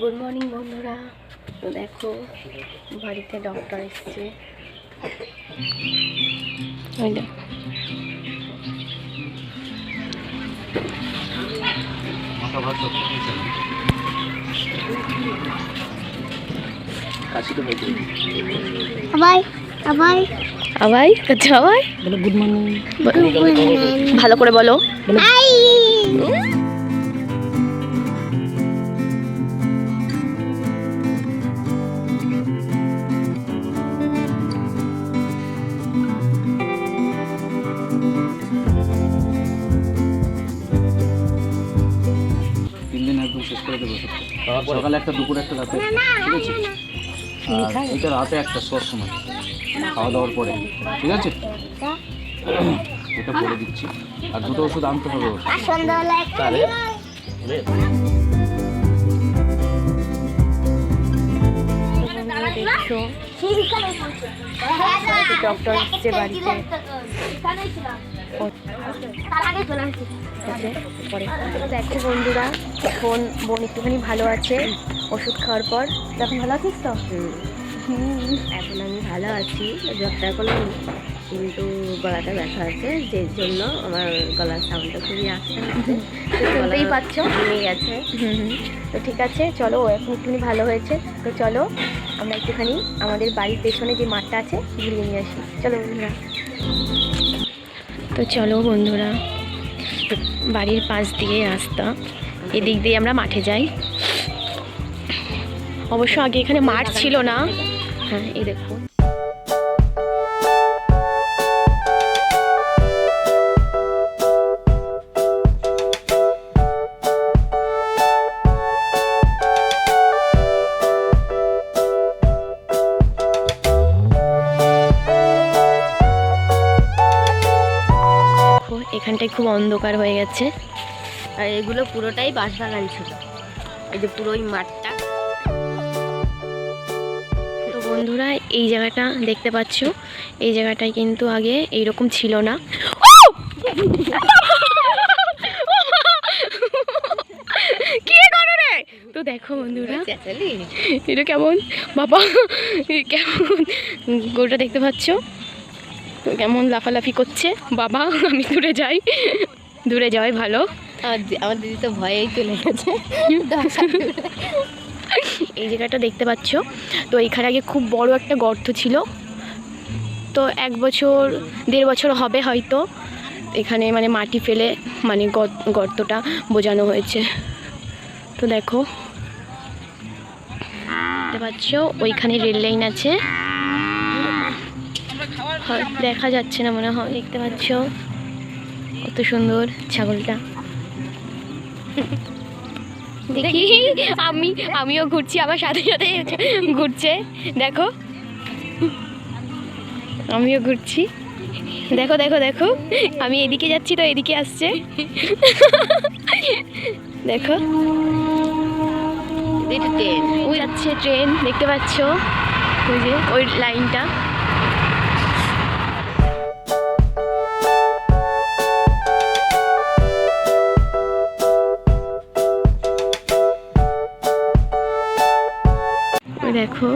Good morning বন্ধুরা। তো দেখো বাড়িতে ডক্টর এসছে। ওই দেখো। আচ্ছা ভালো করে বলো। সকালে একটা দুপুরে একটা রাতে ঠিক আছে? আর এটা রাতে একটা শোয়ার সময় খাওয়া দাওয়ার পরে। ঠিক আছে? এটা বলে দিচ্ছি। আর দুটো ওষুধ আনতে হবে ওর। ডক্টর এসছে বাড়িতে। দেখো বন্ধুরা এখন বোন একটুখানি ভালো আছে ওষুধ খাওয়ার পর। তখন ভালো আছিস তো? এখন আমি ভালো আছি জ্বরটা এখন কিন্তু গলাটা ব্যথা আছে যে জন্য আমার গলার সাউন্ডটা খুবই আসছে শুনতেই পাচ্ছ। ভেঙে গেছে। তো ঠিক আছে চলো ও এখন একটুখানি ভালো হয়েছে। তো চলো আমরা একটুখানি আমাদের বাড়ির পেছনে যে মাঠটা আছে ঘুরিয়ে নিয়ে আসি। চলো বন্ধুরা। তো চলো বন্ধুরা, বাড়ির পাশ দিয়ে রাস্তা। এদিক দিয়ে আমরা মাঠে যাই। অবশ্য আগে এখানে মাঠ ছিল না। হ্যাঁ এই দেখো। এখানটায় খুব অন্ধকার হয়ে গেছে। আর এগুলো পুরোটাই বাঁশবাগান ছিল। এই যে পুরো ওই মাঠটা। তো বন্ধুরা এই জায়গাটা দেখতে পাচ্ছ? এই জায়গাটায় কিন্তু আগে এইরকম ছিল না। কি তো দেখো বন্ধুরা এটা কেমন? বাবা কেমন? গরুটা দেখতে পাচ্ছ? কেমন লাফালাফি করছে? বাবা আমি দূরে যাই। দূরে যাওয়াই ভালো। আমার দিদি তো ভয়েই চলে গেছে। এই জায়গাটা দেখতে পাচ্ছ? তো এখানে আগে খুব বড় একটা গর্ত ছিল। তো এক বছর দেড় বছর হবে হয়তো। এখানে মানে মাটি ফেলে মানে গর- গর্তটা বোঝানো হয়েছে। তো দেখো। দেখতে পাচ্ছ? ওইখানে রেল লাইন আছে। দেখা যাচ্ছে না মনে হয়। দেখতে পাচ্ছ? কত সুন্দর ছাগলটা। দেখি আমি আমিও ঘুরছি আমার সাথে সাথে ঘুরছে। দেখো। আমিও ঘুরছি। দেখো দেখো দেখো। আমি এদিকে যাচ্ছি তো এদিকে আসছে। দেখো। ট্রেন। ওই যাচ্ছে ট্রেন দেখতে পাচ্ছ? ওই যে ওই লাইনটা। দেখো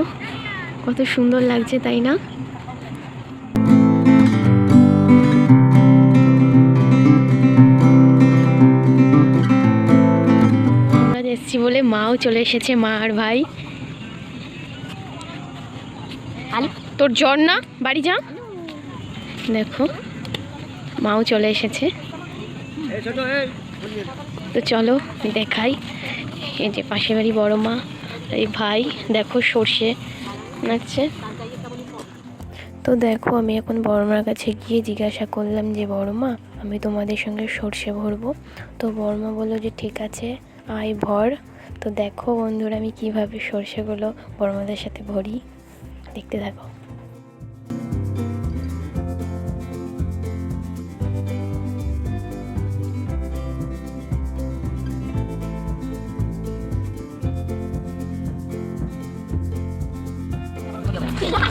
কত সুন্দর লাগছে তাই না? আমরা এসেছি বলে মাও চলে এসেছে মা আর ভাই। তোর জ্বর না? বাড়ি যা। দেখো মাও চলে এসেছে। তো চলো দেখাই। এই যে পাশে বাড়ি বড় মা। এই ভাই, দেখো সর্ষে নাচছে। তো দেখো, আমি এখন বড়মার কাছে গিয়ে জিজ্ঞাসা করলাম যে, বড়মা, আমি তোমাদের সঙ্গে সর্ষে ভরবো। তো বড়মা বলল যে, ঠিক আছে, আয় ভর। তো দেখো বন্ধুরা, আমি কীভাবে সর্ষেগুলো বড়মাদের সাথে ভরি। দেখতে থাকো।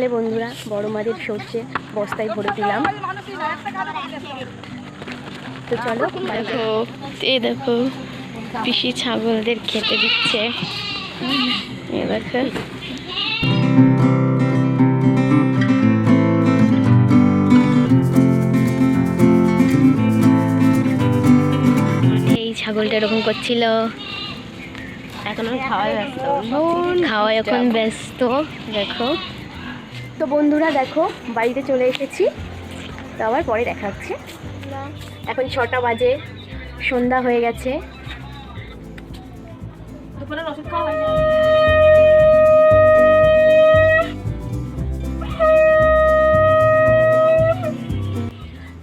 তো বন্ধুরা বড় মাদের সর্ষে বস্তায় ভরে দিলাম। তো চলো দেখো এই দেখো পিসি ছাগলদের খেতে দিচ্ছে। এ দেখো। এই ছাগলটা এরকম করছিল। এখন খাওয়াই ব্যস্ত। খাওয়া এখন ব্যস্ত দেখো। তো বন্ধুরা দেখো বাড়িতে চলে এসেছি। তো আবার পরে দেখা হচ্ছে। এখন ছটা বাজে সন্ধ্যা হয়ে গেছে। দুপুরের ওষুধ খাওয়া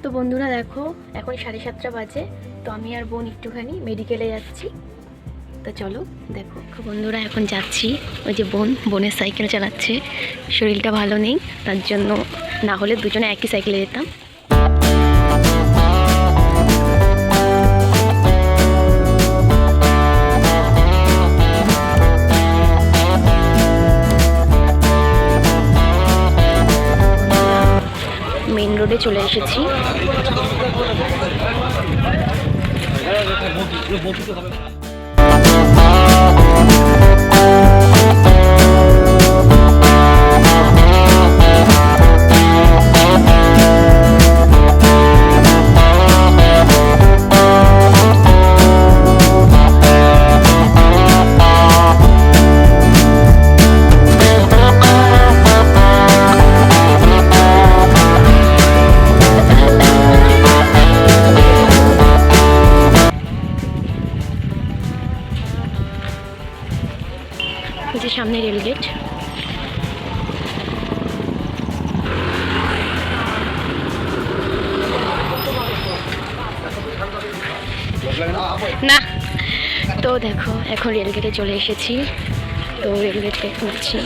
তো বন্ধুরা দেখো এখন সাড়ে সাতটা বাজে। তো আমি আর বোন একটুখানি মেডিকেলে যাচ্ছি। তো চলো, দেখো বন্ধুরা এখন যাচ্ছি। ওই যে বোন, বোনের সাইকেল চালাচ্ছে। শরীরটা ভালো নেই, তার জন্য না হলে দুজনে একই সাইকেলে যেতাম। মেন রোডে চলে এসেছি। এই যে সামনে রেলগেট না, তো দেখো, এখন রেলগেটে চলে এসেছি। তো রেলগেটে উঠছি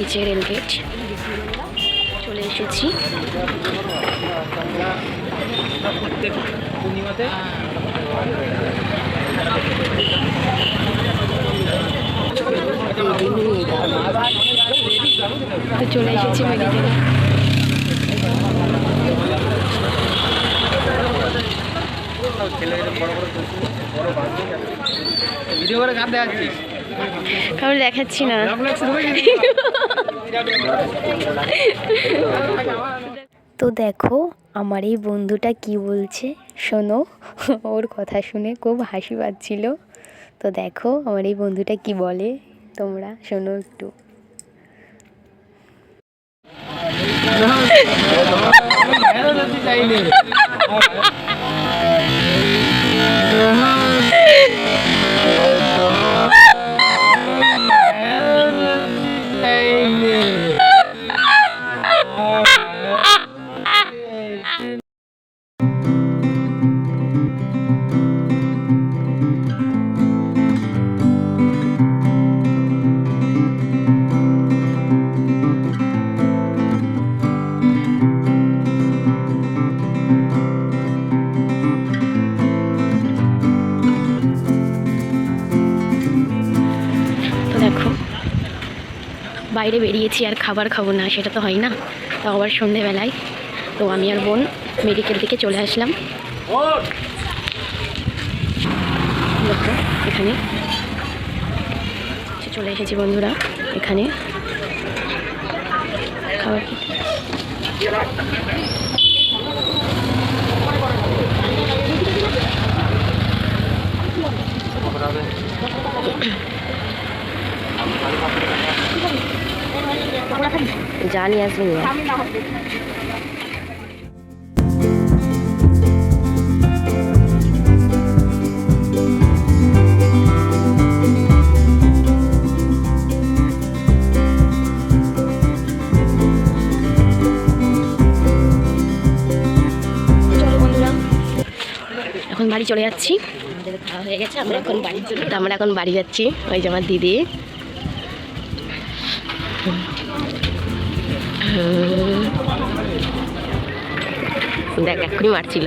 এই যে রেলগেট চলে এসেছি। তো চলে এসেছি মেডিকেলে ভিডিও করে কারণ দেখাচ্ছি না। তো দেখো আমার এই বন্ধুটা কি বলছে শোনো ওর কথা শুনে খুব হাসি পাচ্ছিল তো দেখো আমার এই বন্ধুটা কি বলে তোমরা শোনো একটু চাইলে বাইরে বেরিয়েছি আর খাবার খাব না, সেটা তো হয় না। তো আবার সন্ধেবেলায়। তো আমি আর বোন মেডিকেল থেকে চলে আসলাম। এখানে। চলে এসেছি বন্ধুরা, এখানে। খাবার খেতে। জানি আসবি না চলো এখন বাড়ি চলে যাচ্ছি। আমাদের খাওয়া হয়ে গেছে, আমরা এখন বাড়ি চলে আমরা এখন বাড়ি যাচ্ছি। ওই যে আমার দিদি। দেখ এক্ষুনি মারছিল।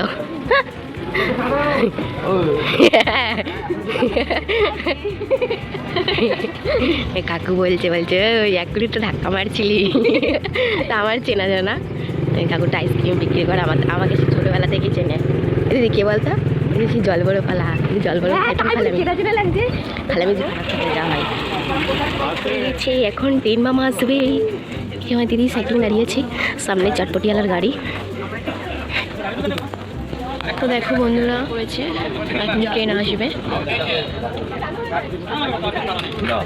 কাকু বলছে বলছে ওই এক্ষুনি তো ধাক্কা মারছিলি। তা আমার চেনা জানা। কাকুটা আইসক্রিম বিক্রি করে আমার আমাকে সে ছোটোবেলা থেকেই চেনে। দিদি কে বলতো? দিদি সেই জল বড় পালা জল বড় খালামি যাওয়া হয়। এখন তিন মামা আসবে। কি আমার দিদি, সাইকেল দাঁড়িয়েছে, সামনে চটপটিয়ালার গাড়ি। তো দেখো বন্ধুরা হয়েছে এখন ট্রেন আসবে। তো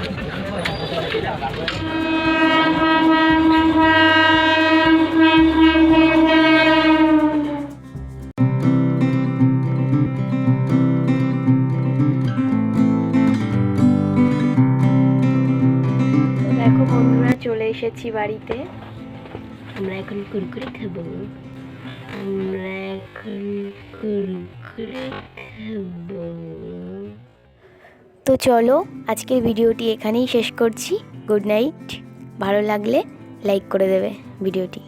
বন্ধুরা চলে এসেছি বাড়িতে। আমরা এখন কুরকুরি খাব। আমরা এখন কুরকুরে খাব। তো চলো আজকের ভিডিওটি এখানেই শেষ করছি। Good night. ভালো লাগলে লাইক করে দেবে ভিডিওটি।